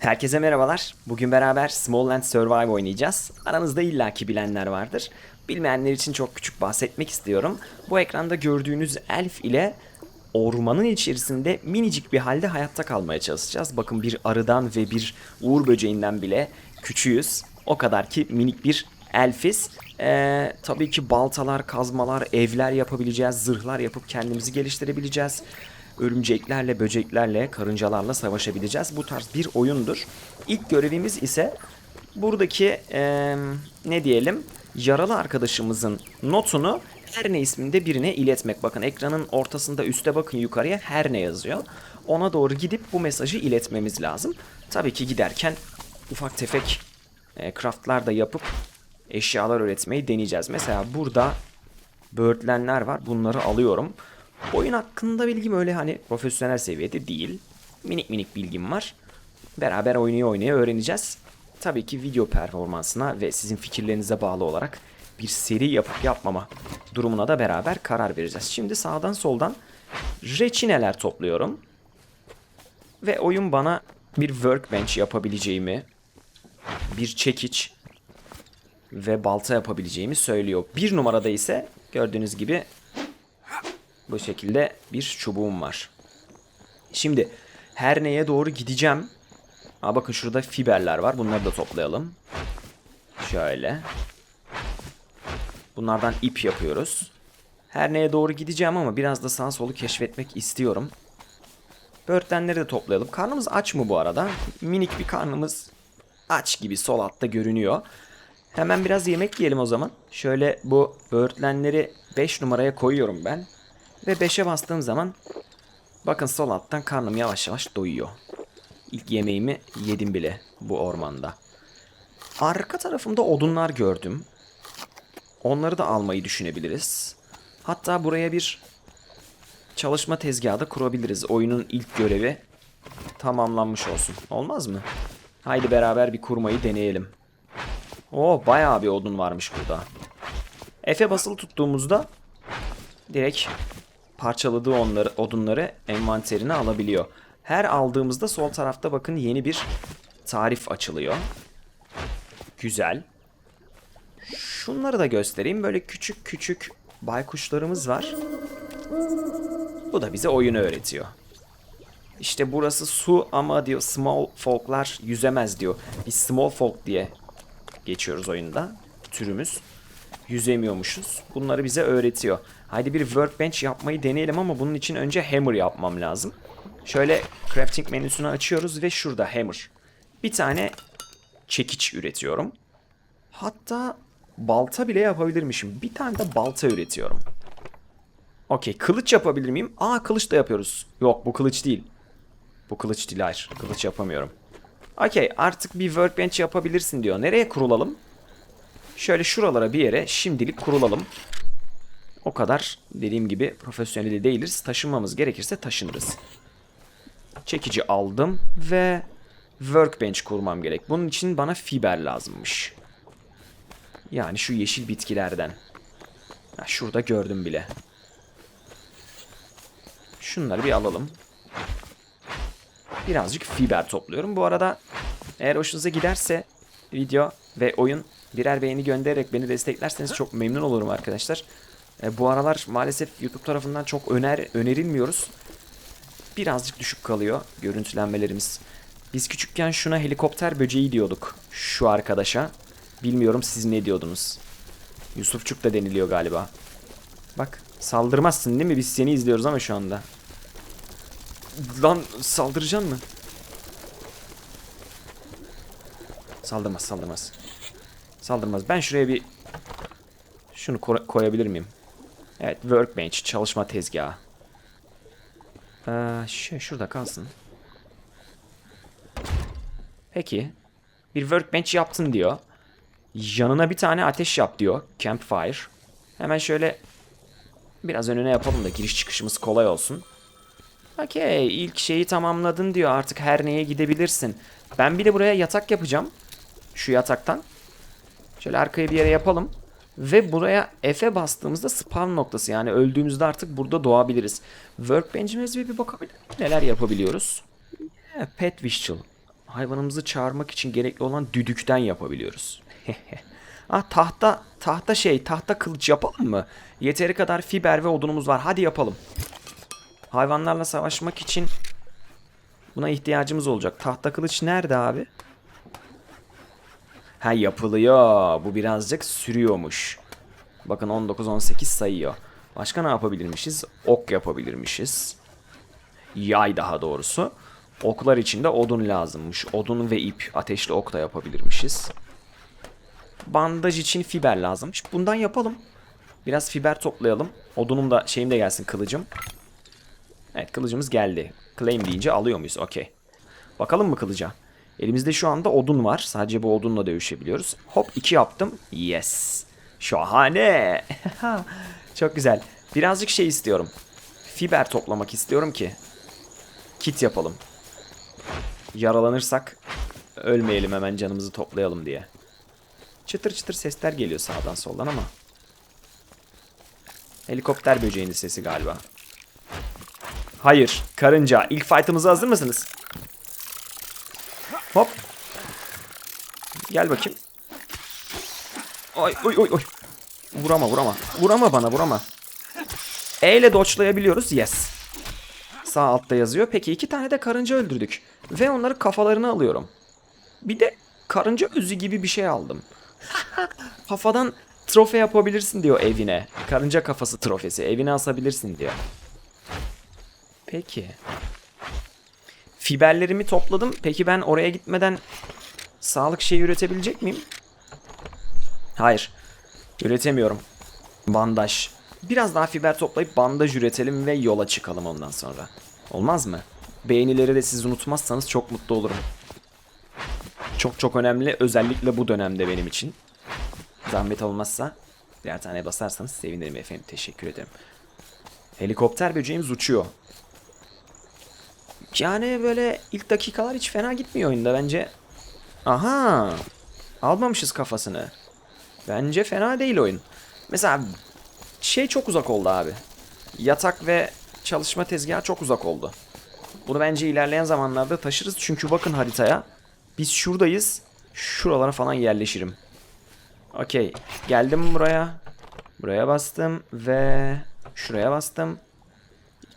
Herkese merhabalar. Bugün beraber Small Land Survive oynayacağız. Aranızda illaki bilenler vardır. Bilmeyenler için çok küçük bahsetmek istiyorum. Bu ekranda gördüğünüz elf ile ormanın içerisinde minicik bir halde hayatta kalmaya çalışacağız. Bakın bir arıdan ve bir uğur böceğinden bile küçüğüz. O kadar ki minik bir elfiz. Ee, tabii ki baltalar, kazmalar, evler yapabileceğiz, zırhlar yapıp kendimizi geliştirebileceğiz örümceklerle, böceklerle, karıncalarla savaşabileceğiz. Bu tarz bir oyundur. İlk görevimiz ise buradaki eee, ne diyelim yaralı arkadaşımızın notunu her ne isminde birine iletmek. Bakın ekranın ortasında üste bakın yukarıya her ne yazıyor. Ona doğru gidip bu mesajı iletmemiz lazım. Tabii ki giderken ufak tefek e, craftlar da yapıp eşyalar üretmeyi deneyeceğiz. Mesela burada böğürtlenler var. Bunları alıyorum. Oyun hakkında bilgim öyle hani profesyonel seviyede değil. Minik minik bilgim var. Beraber oynaya oynaya öğreneceğiz. Tabii ki video performansına ve sizin fikirlerinize bağlı olarak bir seri yapıp yapmama durumuna da beraber karar vereceğiz. Şimdi sağdan soldan reçineler topluyorum. Ve oyun bana bir workbench yapabileceğimi, bir çekiç ve balta yapabileceğimi söylüyor. Bir numarada ise gördüğünüz gibi bu şekilde bir çubuğum var. Şimdi her neye doğru gideceğim. Aa, bakın şurada fiberler var. Bunları da toplayalım. Şöyle. Bunlardan ip yapıyoruz. Her neye doğru gideceğim ama biraz da sağ solu keşfetmek istiyorum. Böğürtlenleri de toplayalım. Karnımız aç mı bu arada? Minik bir karnımız aç gibi sol altta görünüyor. Hemen biraz yemek yiyelim o zaman. Şöyle bu böğürtlenleri 5 numaraya koyuyorum ben. Ve 5'e bastığım zaman bakın sol alttan karnım yavaş yavaş doyuyor. İlk yemeğimi yedim bile bu ormanda. Arka tarafımda odunlar gördüm. Onları da almayı düşünebiliriz. Hatta buraya bir çalışma tezgahı da kurabiliriz. Oyunun ilk görevi tamamlanmış olsun. Olmaz mı? Haydi beraber bir kurmayı deneyelim. Oo bayağı bir odun varmış burada. F'e basılı tuttuğumuzda direkt parçaladığı onları, odunları envanterine alabiliyor. Her aldığımızda sol tarafta bakın yeni bir tarif açılıyor. Güzel. Şunları da göstereyim. Böyle küçük küçük baykuşlarımız var. Bu da bize oyunu öğretiyor. İşte burası su ama diyor small folklar yüzemez diyor. Biz small folk diye geçiyoruz oyunda. Türümüz. Yüzemiyormuşuz. Bunları bize öğretiyor. Haydi bir workbench yapmayı deneyelim ama bunun için önce hammer yapmam lazım. Şöyle crafting menüsünü açıyoruz ve şurada hammer. Bir tane çekiç üretiyorum. Hatta balta bile yapabilirmişim. Bir tane de balta üretiyorum. Okey kılıç yapabilir miyim? Aa kılıç da yapıyoruz. Yok bu kılıç değil. Bu kılıç değil hayır. Kılıç yapamıyorum. Okey artık bir workbench yapabilirsin diyor. Nereye kurulalım? Şöyle şuralara bir yere şimdilik kurulalım. O kadar dediğim gibi profesyoneli değiliz. Taşınmamız gerekirse taşınırız. Çekici aldım ve workbench kurmam gerek. Bunun için bana fiber lazımmış. Yani şu yeşil bitkilerden. Ha, şurada gördüm bile. Şunları bir alalım. Birazcık fiber topluyorum. Bu arada eğer hoşunuza giderse video ve oyun birer beğeni göndererek beni desteklerseniz çok memnun olurum arkadaşlar. E, bu aralar maalesef YouTube tarafından çok öner önerilmiyoruz. Birazcık düşük kalıyor görüntülenmelerimiz. Biz küçükken şuna helikopter böceği diyorduk. Şu arkadaşa. Bilmiyorum siz ne diyordunuz. Yusufçuk da deniliyor galiba. Bak saldırmazsın değil mi? Biz seni izliyoruz ama şu anda. Lan saldıracaksın mı? Saldırmaz saldırmaz. Saldırmaz. Ben şuraya bir şunu ko- koyabilir miyim? Evet workbench çalışma tezgahı. Ee, şey şurada kalsın. Peki. Bir workbench yaptın diyor. Yanına bir tane ateş yap diyor. Campfire. Hemen şöyle biraz önüne yapalım da giriş çıkışımız kolay olsun. Okey ilk şeyi tamamladın diyor artık her neye gidebilirsin. Ben bir de buraya yatak yapacağım. Şu yataktan. Şöyle arkaya bir yere yapalım. Ve buraya F'e bastığımızda spawn noktası yani öldüğümüzde artık burada doğabiliriz. Workbench'imize bir, bakabilir Neler yapabiliyoruz? Yeah, pet whistle. hayvanımızı çağırmak için gerekli olan düdükten yapabiliyoruz. ah tahta tahta şey tahta kılıç yapalım mı? Yeteri kadar fiber ve odunumuz var. Hadi yapalım. Hayvanlarla savaşmak için buna ihtiyacımız olacak. Tahta kılıç nerede abi? Ha yapılıyor. Bu birazcık sürüyormuş. Bakın 19-18 sayıyor. Başka ne yapabilirmişiz? Ok yapabilirmişiz. Yay daha doğrusu. Oklar için de odun lazımmış. Odun ve ip. Ateşli ok da yapabilirmişiz. Bandaj için fiber lazımmış. Bundan yapalım. Biraz fiber toplayalım. Odunum da şeyim de gelsin kılıcım. Evet kılıcımız geldi. Claim deyince alıyor muyuz? Okey. Bakalım mı kılıca? Elimizde şu anda odun var. Sadece bu odunla dövüşebiliyoruz. Hop 2 yaptım. Yes. Şahane. Çok güzel. Birazcık şey istiyorum. Fiber toplamak istiyorum ki. Kit yapalım. Yaralanırsak ölmeyelim hemen canımızı toplayalım diye. Çıtır çıtır sesler geliyor sağdan soldan ama. Helikopter böceğinin sesi galiba. Hayır. Karınca. İlk fight'ımıza hazır mısınız? Hop. Gel bakayım. Oy oy oy oy. Vurama vurama. Vurama bana vurama. E ile dodge'layabiliyoruz. Yes. Sağ altta yazıyor. Peki iki tane de karınca öldürdük. Ve onları kafalarına alıyorum. Bir de karınca özü gibi bir şey aldım. Kafadan trofe yapabilirsin diyor evine. Karınca kafası trofesi. Evine asabilirsin diyor. Peki. Fiberlerimi topladım. Peki ben oraya gitmeden sağlık şeyi üretebilecek miyim? Hayır. Üretemiyorum. Bandaj. Biraz daha fiber toplayıp bandaj üretelim ve yola çıkalım ondan sonra. Olmaz mı? Beğenileri de siz unutmazsanız çok mutlu olurum. Çok çok önemli özellikle bu dönemde benim için. Zahmet olmazsa birer tane basarsanız sevinirim efendim. Teşekkür ederim. Helikopter böceğimiz uçuyor. Yani böyle ilk dakikalar hiç fena gitmiyor oyunda bence. Aha! Almamışız kafasını. Bence fena değil oyun. Mesela şey çok uzak oldu abi. Yatak ve çalışma tezgahı çok uzak oldu. Bunu bence ilerleyen zamanlarda taşırız. Çünkü bakın haritaya. Biz şuradayız. Şuralara falan yerleşirim. Okey. Geldim buraya. Buraya bastım ve şuraya bastım.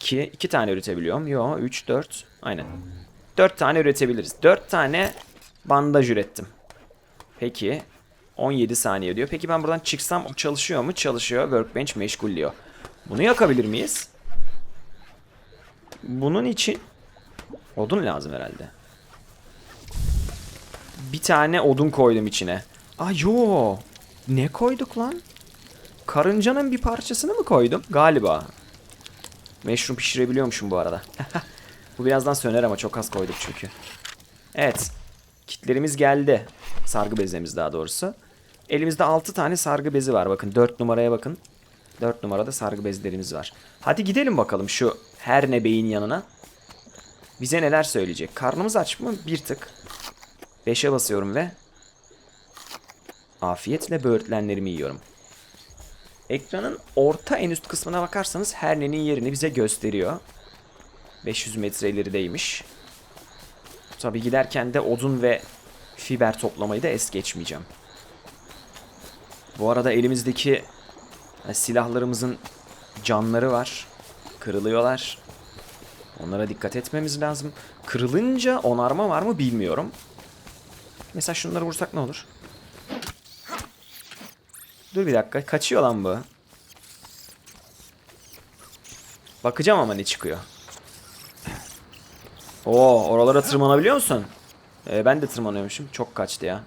2 2 tane üretebiliyorum. Yo 3 4 aynen. 4 tane üretebiliriz. 4 tane bandaj ürettim. Peki 17 saniye diyor. Peki ben buradan çıksam o çalışıyor mu? Çalışıyor. Workbench meşgul diyor. Bunu yakabilir miyiz? Bunun için odun lazım herhalde. Bir tane odun koydum içine. Aa yo. Ne koyduk lan? Karıncanın bir parçasını mı koydum? Galiba. Meşrum pişirebiliyormuşum bu arada. bu birazdan söner ama çok az koyduk çünkü. Evet. Kitlerimiz geldi. Sargı bezemiz daha doğrusu. Elimizde 6 tane sargı bezi var. Bakın 4 numaraya bakın. 4 numarada sargı bezlerimiz var. Hadi gidelim bakalım şu her ne beyin yanına. Bize neler söyleyecek? Karnımız aç mı? Bir tık. 5'e basıyorum ve afiyetle böğürtlenlerimi yiyorum. Ekranın orta en üst kısmına bakarsanız Herne'nin yerini bize gösteriyor. 500 metre ilerideymiş. Tabi giderken de odun ve fiber toplamayı da es geçmeyeceğim. Bu arada elimizdeki silahlarımızın canları var. Kırılıyorlar. Onlara dikkat etmemiz lazım. Kırılınca onarma var mı bilmiyorum. Mesela şunları vursak ne olur? Dur bir dakika. Kaçıyor lan bu. Bakacağım ama ne çıkıyor. Oo, oralara tırmanabiliyor musun? Ee, ben de tırmanıyormuşum. Çok kaçtı ya.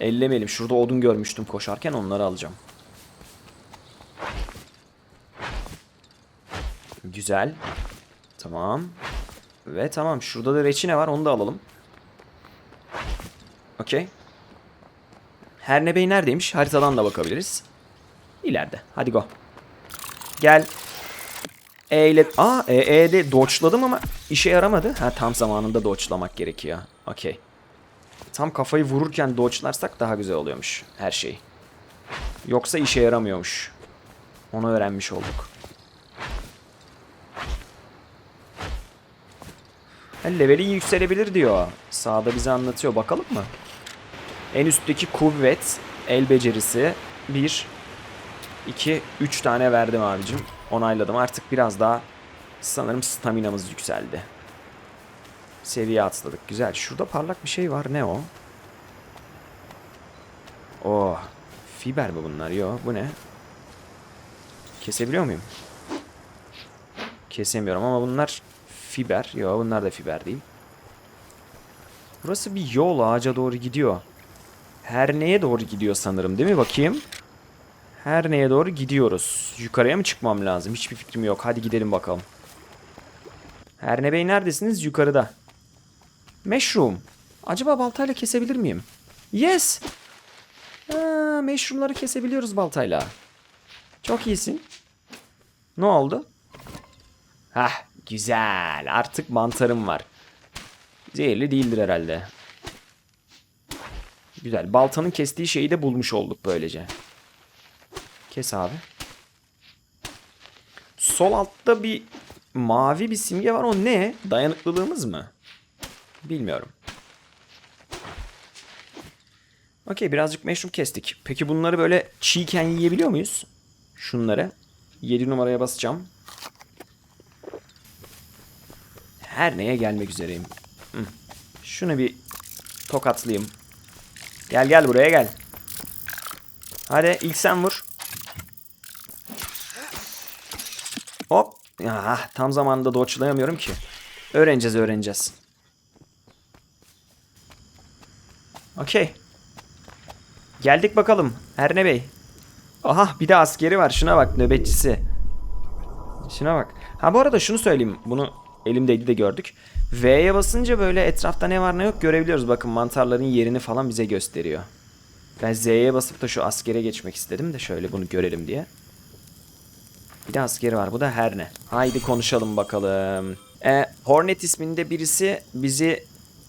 Ellemeyelim. Şurada odun görmüştüm koşarken onları alacağım. Güzel. Tamam. Ve tamam. Şurada da reçine var. Onu da alalım. Okey. Her ne bey neredeymiş? Haritadan da bakabiliriz. İleride. Hadi go. Gel. E ile... Aa E, E'de dodge'ladım ama işe yaramadı. Ha tam zamanında dodge'lamak gerekiyor. Okey. Tam kafayı vururken dodge'larsak daha güzel oluyormuş her şey. Yoksa işe yaramıyormuş. Onu öğrenmiş olduk. Leveli yükselebilir diyor. Sağda bize anlatıyor. Bakalım mı? En üstteki kuvvet, el becerisi. 1, 2, 3 tane verdim abicim. Onayladım. Artık biraz daha sanırım staminamız yükseldi. Seviye atladık. Güzel. Şurada parlak bir şey var. Ne o? Oh. Fiber mi bunlar? Yo. Bu ne? Kesebiliyor muyum? Kesemiyorum ama bunlar fiber. Yo bunlar da fiber değil. Burası bir yol ağaca doğru gidiyor. Her neye doğru gidiyor sanırım değil mi? Bakayım. Her neye doğru gidiyoruz. Yukarıya mı çıkmam lazım? Hiçbir fikrim yok. Hadi gidelim bakalım. Her ne bey neredesiniz? Yukarıda. Mushroom. Acaba baltayla kesebilir miyim? Yes. Aa, mushroomları kesebiliyoruz baltayla. Çok iyisin. Ne oldu? Hah güzel. Artık mantarım var. Zehirli değildir herhalde. Güzel. Baltanın kestiği şeyi de bulmuş olduk böylece. Kes abi. Sol altta bir mavi bir simge var. O ne? Dayanıklılığımız mı? Bilmiyorum. Okey birazcık meşrum kestik. Peki bunları böyle çiğken yiyebiliyor muyuz? Şunları. 7 numaraya basacağım. Her neye gelmek üzereyim. Şunu bir tokatlayayım. Gel gel buraya gel. Hadi ilk sen vur. Hop. Ah, tam zamanında doçlayamıyorum ki. Öğreneceğiz öğreneceğiz. Okey. Geldik bakalım. Erne Bey. Aha bir de askeri var. Şuna bak nöbetçisi. Şuna bak. Ha bu arada şunu söyleyeyim. Bunu elimdeydi de gördük. V'ye basınca böyle etrafta ne var ne yok görebiliyoruz. Bakın mantarların yerini falan bize gösteriyor. Ben Z'ye basıp da şu askere geçmek istedim de şöyle bunu görelim diye. Bir de askeri var. Bu da her ne. Haydi konuşalım bakalım. E, Hornet isminde birisi bizi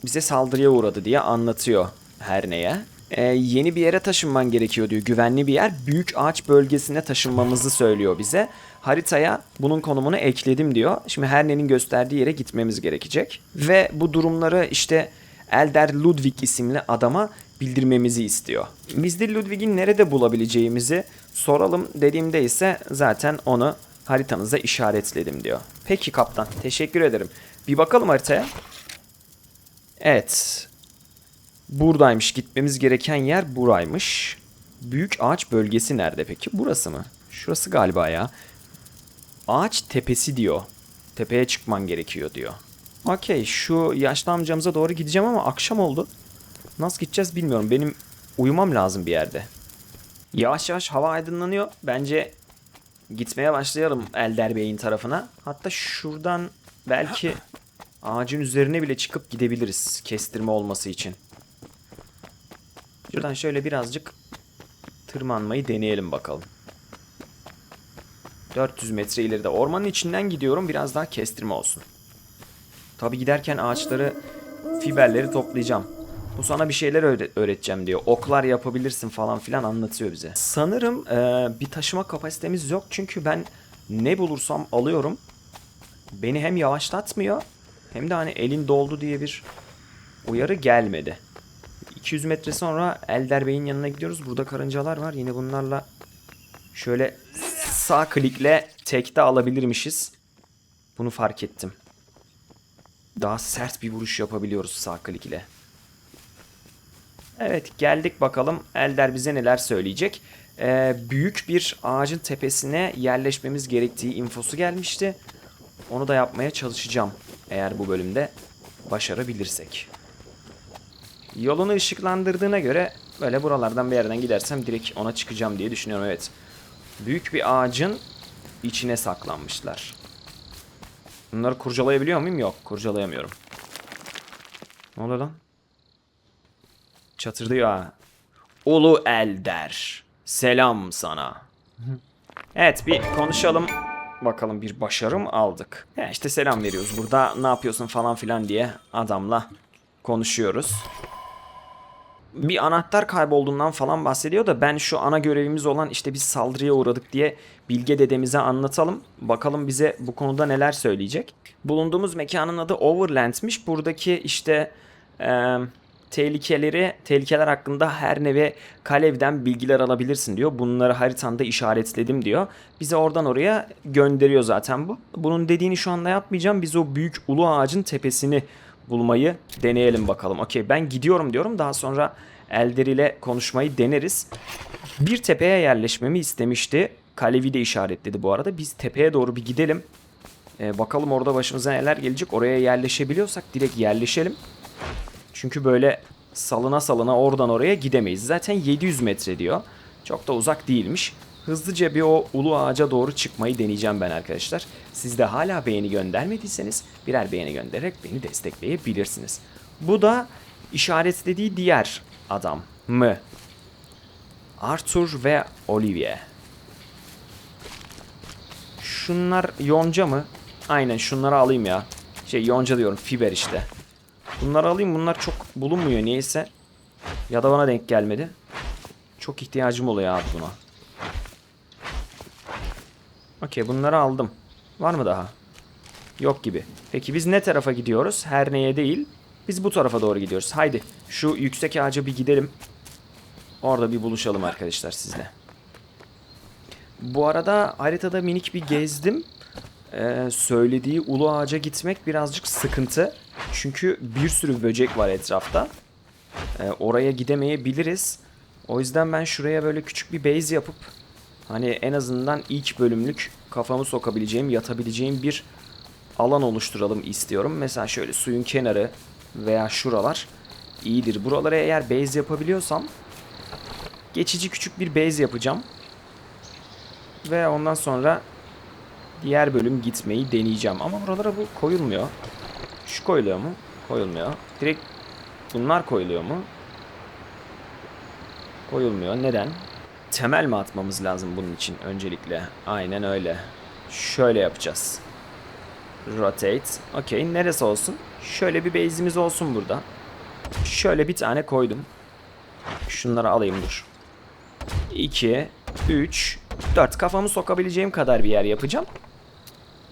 bize saldırıya uğradı diye anlatıyor her neye. E, yeni bir yere taşınman gerekiyor diyor. Güvenli bir yer. Büyük ağaç bölgesine taşınmamızı söylüyor bize. Haritaya bunun konumunu ekledim diyor. Şimdi her nenin gösterdiği yere gitmemiz gerekecek. Ve bu durumları işte Elder Ludwig isimli adama bildirmemizi istiyor. Biz de Ludwig'i nerede bulabileceğimizi soralım dediğimde ise zaten onu haritanıza işaretledim diyor. Peki kaptan teşekkür ederim. Bir bakalım haritaya. Evet. Buradaymış gitmemiz gereken yer buraymış. Büyük ağaç bölgesi nerede peki? Burası mı? Şurası galiba ya. Ağaç tepesi diyor. Tepeye çıkman gerekiyor diyor. Okey şu yaşlı amcamıza doğru gideceğim ama akşam oldu. Nasıl gideceğiz bilmiyorum. Benim uyumam lazım bir yerde. Yavaş yavaş hava aydınlanıyor. Bence gitmeye başlayalım Elder Bey'in tarafına. Hatta şuradan belki ağacın üzerine bile çıkıp gidebiliriz. Kestirme olması için. Şuradan şöyle birazcık tırmanmayı deneyelim bakalım. 400 metre ileride ormanın içinden gidiyorum. Biraz daha kestirme olsun. Tabi giderken ağaçları, fiberleri toplayacağım. Bu sana bir şeyler öğre- öğreteceğim diyor. Oklar yapabilirsin falan filan anlatıyor bize. Sanırım e, bir taşıma kapasitemiz yok. Çünkü ben ne bulursam alıyorum. Beni hem yavaşlatmıyor hem de hani elin doldu diye bir uyarı gelmedi. 200 metre sonra Elder Bey'in yanına gidiyoruz. Burada karıncalar var. Yine bunlarla şöyle sağ klikle tekte alabilirmişiz. Bunu fark ettim. Daha sert bir vuruş yapabiliyoruz sağ klik ile. Evet geldik bakalım Elder bize neler söyleyecek. Ee, büyük bir ağacın tepesine yerleşmemiz gerektiği infosu gelmişti. Onu da yapmaya çalışacağım eğer bu bölümde başarabilirsek. Yolunu ışıklandırdığına göre böyle buralardan bir yerden gidersem direkt ona çıkacağım diye düşünüyorum evet. Büyük bir ağacın içine saklanmışlar. Bunları kurcalayabiliyor muyum? Yok kurcalayamıyorum. Ne oluyor lan? Çatırdıyor ha. Ulu Elder. Selam sana. Evet bir konuşalım. Bakalım bir başarım aldık. Ya işte selam veriyoruz. Burada ne yapıyorsun falan filan diye adamla konuşuyoruz. Bir anahtar kaybolduğundan falan bahsediyor da ben şu ana görevimiz olan işte biz saldırıya uğradık diye Bilge dedemize anlatalım. Bakalım bize bu konuda neler söyleyecek. Bulunduğumuz mekanın adı Overland'miş. Buradaki işte e, tehlikeleri, tehlikeler hakkında her neve kalevden bilgiler alabilirsin diyor. Bunları haritanda işaretledim diyor. Bizi oradan oraya gönderiyor zaten bu. Bunun dediğini şu anda yapmayacağım. Biz o büyük ulu ağacın tepesini bulmayı deneyelim bakalım. Okey ben gidiyorum diyorum. Daha sonra Elder ile konuşmayı deneriz. Bir tepeye yerleşmemi istemişti. Kalevi de işaretledi bu arada. Biz tepeye doğru bir gidelim. Ee, bakalım orada başımıza neler gelecek. Oraya yerleşebiliyorsak direkt yerleşelim. Çünkü böyle salına salına oradan oraya gidemeyiz. Zaten 700 metre diyor. Çok da uzak değilmiş. Hızlıca bir o ulu ağaca doğru çıkmayı deneyeceğim ben arkadaşlar. Siz de hala beğeni göndermediyseniz birer beğeni göndererek beni destekleyebilirsiniz. Bu da işaretlediği diğer adam mı? Arthur ve Olivier. Şunlar yonca mı? Aynen şunları alayım ya. Şey yonca diyorum fiber işte. Bunları alayım bunlar çok bulunmuyor niyeyse. Ya da bana denk gelmedi. Çok ihtiyacım oluyor abi buna. Okey bunları aldım. Var mı daha? Yok gibi. Peki biz ne tarafa gidiyoruz? Her neye değil. Biz bu tarafa doğru gidiyoruz. Haydi şu yüksek ağaca bir gidelim. Orada bir buluşalım arkadaşlar sizle. Bu arada haritada minik bir gezdim. Ee, söylediği ulu ağaca gitmek birazcık sıkıntı. Çünkü bir sürü böcek var etrafta. Ee, oraya gidemeyebiliriz. O yüzden ben şuraya böyle küçük bir base yapıp hani en azından ilk bölümlük kafamı sokabileceğim, yatabileceğim bir alan oluşturalım istiyorum. Mesela şöyle suyun kenarı veya şuralar iyidir. Buralara eğer base yapabiliyorsam geçici küçük bir base yapacağım. Ve ondan sonra diğer bölüm gitmeyi deneyeceğim. Ama buralara bu koyulmuyor. Şu koyuluyor mu? Koyulmuyor. Direkt bunlar koyuluyor mu? Koyulmuyor. Neden? Temel mi atmamız lazım bunun için öncelikle? Aynen öyle. Şöyle yapacağız. Rotate. Okey. Neresi olsun? Şöyle bir base'imiz olsun burada. Şöyle bir tane koydum. Şunları alayım dur. 2, 3, 4. Kafamı sokabileceğim kadar bir yer yapacağım.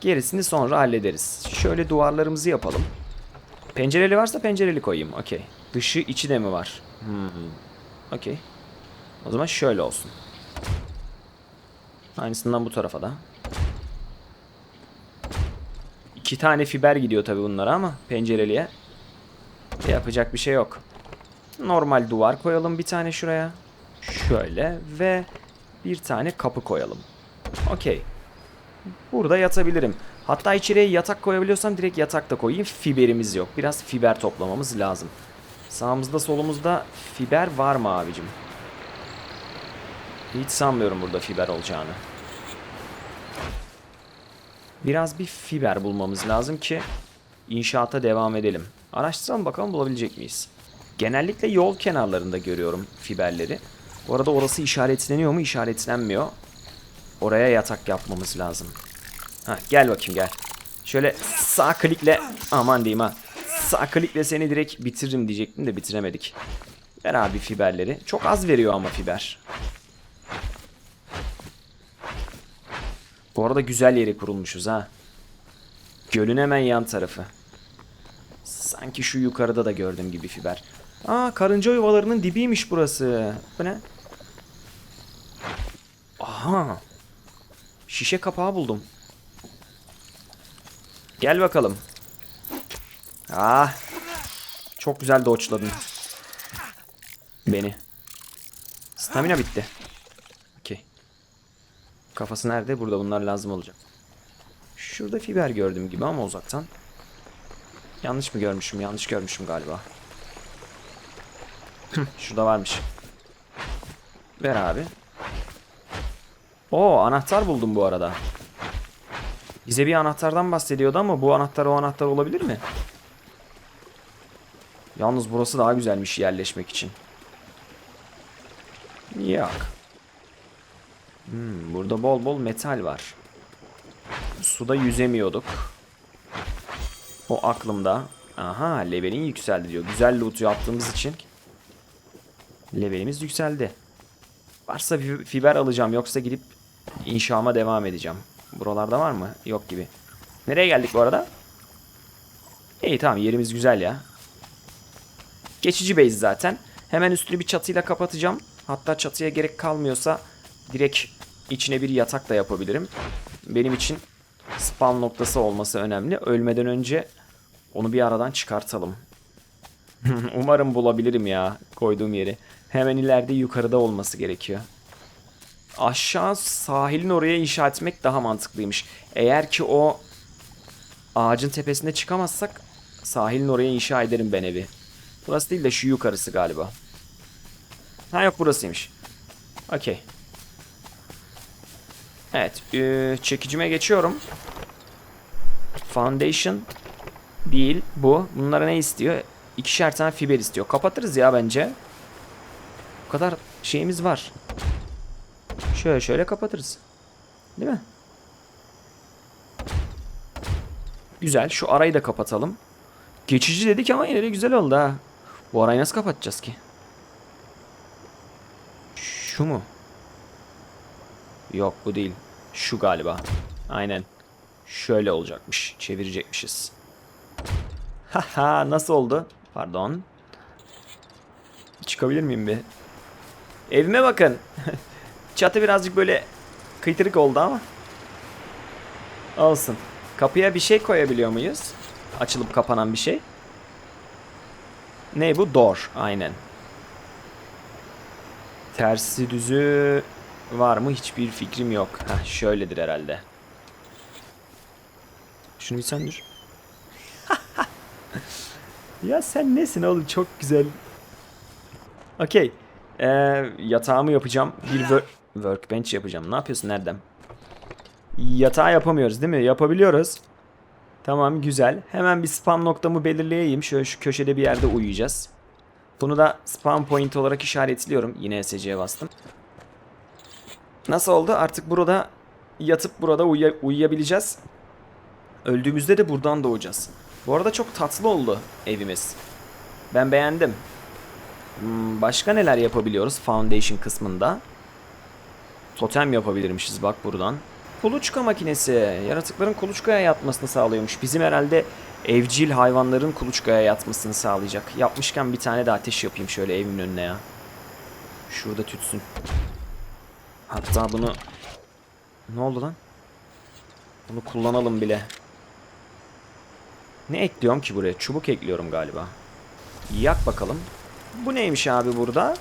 Gerisini sonra hallederiz. Şöyle duvarlarımızı yapalım. Pencereli varsa pencereli koyayım. Okey. Dışı içi de mi var? Hmm. Okey. O zaman şöyle olsun. Aynısından bu tarafa da. İki tane fiber gidiyor tabi bunlara ama pencereliye. Yapacak bir şey yok. Normal duvar koyalım bir tane şuraya. Şöyle ve bir tane kapı koyalım. Okey. Burada yatabilirim. Hatta içeriye yatak koyabiliyorsam direkt yatak da koyayım. Fiberimiz yok. Biraz fiber toplamamız lazım. Sağımızda solumuzda fiber var mı abicim? Hiç sanmıyorum burada fiber olacağını. Biraz bir fiber bulmamız lazım ki inşaata devam edelim. Araştıralım bakalım bulabilecek miyiz? Genellikle yol kenarlarında görüyorum fiberleri. Bu arada orası işaretleniyor mu? İşaretlenmiyor. Oraya yatak yapmamız lazım. Ha gel bakayım gel. Şöyle sağ klikle aman diyeyim ha. Sağ klikle seni direkt bitiririm diyecektim de bitiremedik. Ver abi fiberleri. Çok az veriyor ama fiber. Bu arada güzel yere kurulmuşuz ha. Gölün hemen yan tarafı. Sanki şu yukarıda da gördüğüm gibi fiber. Aa karınca yuvalarının dibiymiş burası. Bu ne? Aha. Şişe kapağı buldum. Gel bakalım. Ah. Çok güzel doçladın. Beni. Stamina bitti. Kafası nerede? Burada bunlar lazım olacak. Şurada fiber gördüm gibi ama uzaktan. Yanlış mı görmüşüm? Yanlış görmüşüm galiba. Şurada varmış. Ver abi. Oo anahtar buldum bu arada. Bize bir anahtardan bahsediyordu ama bu anahtar o anahtar olabilir mi? Yalnız burası daha güzelmiş yerleşmek için. Yok. Hmm, burada bol bol metal var. Suda yüzemiyorduk. O aklımda. Aha levelin yükseldi diyor. Güzel loot yaptığımız için Levelimiz yükseldi. Varsa fi- fiber alacağım yoksa gidip inşama devam edeceğim. Buralarda var mı? Yok gibi. Nereye geldik bu arada? İyi tamam yerimiz güzel ya. Geçici base zaten. Hemen üstünü bir çatıyla kapatacağım. Hatta çatıya gerek kalmıyorsa direkt içine bir yatak da yapabilirim. Benim için spawn noktası olması önemli. Ölmeden önce onu bir aradan çıkartalım. Umarım bulabilirim ya koyduğum yeri. Hemen ileride yukarıda olması gerekiyor. Aşağı sahilin oraya inşa etmek daha mantıklıymış. Eğer ki o ağacın tepesine çıkamazsak sahilin oraya inşa ederim ben evi. Burası değil de şu yukarısı galiba. Ha yok burasıymış. Okey. Evet. eee, çekicime geçiyorum. Foundation değil bu. Bunlara ne istiyor? İkişer tane fiber istiyor. Kapatırız ya bence. Bu kadar şeyimiz var. Şöyle şöyle kapatırız. Değil mi? Güzel. Şu arayı da kapatalım. Geçici dedik ama yine de güzel oldu ha. Bu arayı nasıl kapatacağız ki? Şu mu? Yok bu değil. Şu galiba. Aynen. Şöyle olacakmış. Çevirecekmişiz. Haha nasıl oldu? Pardon. Çıkabilir miyim bir? Evime bakın. Çatı birazcık böyle kıytırık oldu ama. Olsun. Kapıya bir şey koyabiliyor muyuz? Açılıp kapanan bir şey. Ne bu? Door. Aynen. Tersi düzü var mı? Hiçbir fikrim yok. Heh, şöyledir herhalde. Şunu bir söndür. ya sen nesin oğlum? Çok güzel. Okey. Ee, yatağımı yapacağım. Bir wor- workbench yapacağım. Ne yapıyorsun Erdem? Yatağı yapamıyoruz değil mi? Yapabiliyoruz. Tamam güzel. Hemen bir spam noktamı belirleyeyim. Şöyle şu köşede bir yerde uyuyacağız. Bunu da spam point olarak işaretliyorum. Yine SC'ye bastım. Nasıl oldu? Artık burada yatıp burada uyuya- uyuyabileceğiz. Öldüğümüzde de buradan doğacağız. Bu arada çok tatlı oldu evimiz. Ben beğendim. Hmm, başka neler yapabiliyoruz Foundation kısmında? Totem yapabilirmişiz bak buradan. Kuluçka makinesi. Yaratıkların kuluçkaya yatmasını sağlıyormuş. Bizim herhalde evcil hayvanların kuluçkaya yatmasını sağlayacak. Yapmışken bir tane de ateş yapayım şöyle evimin önüne ya. Şurada tütsün. Hatta bunu... Ne oldu lan? Bunu kullanalım bile. Ne ekliyorum ki buraya? Çubuk ekliyorum galiba. Yak bakalım. Bu neymiş abi burada?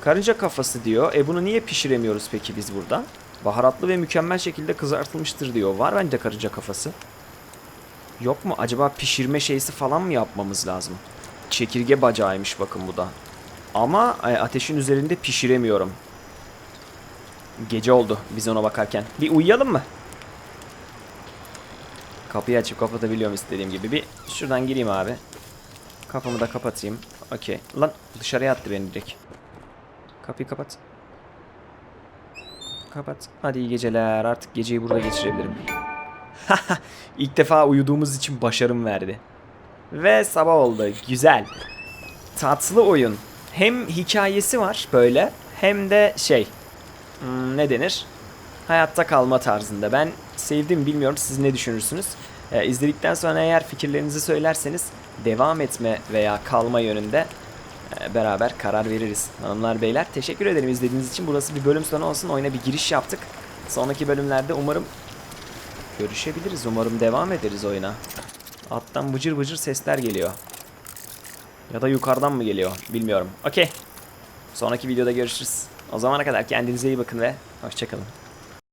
Karınca kafası diyor. E bunu niye pişiremiyoruz peki biz burada? Baharatlı ve mükemmel şekilde kızartılmıştır diyor. Var bence karınca kafası. Yok mu? Acaba pişirme şeysi falan mı yapmamız lazım? Çekirge bacağıymış bakın bu da. Ama e, ateşin üzerinde pişiremiyorum. Gece oldu biz ona bakarken. Bir uyuyalım mı? Kapıyı açıp kapatabiliyorum istediğim gibi. Bir şuradan gireyim abi. Kapımı da kapatayım. Okey. Lan dışarıya attı beni direkt. Kapıyı kapat. Kapat. Hadi iyi geceler. Artık geceyi burada geçirebilirim. İlk defa uyuduğumuz için başarım verdi. Ve sabah oldu. Güzel. Tatlı oyun. Hem hikayesi var böyle hem de şey hmm, ne denir? Hayatta kalma tarzında. Ben sevdim bilmiyorum siz ne düşünürsünüz? Ee, izledikten sonra eğer fikirlerinizi söylerseniz devam etme veya kalma yönünde e, beraber karar veririz. Hanımlar beyler teşekkür ederim izlediğiniz için. Burası bir bölüm sonu olsun. Oyuna bir giriş yaptık. Sonraki bölümlerde umarım görüşebiliriz. Umarım devam ederiz oyuna. Alttan bıcır bıcır sesler geliyor. Ya da yukarıdan mı geliyor bilmiyorum. Okey. Sonraki videoda görüşürüz. O zamana kadar kendinize iyi bakın ve hoşçakalın.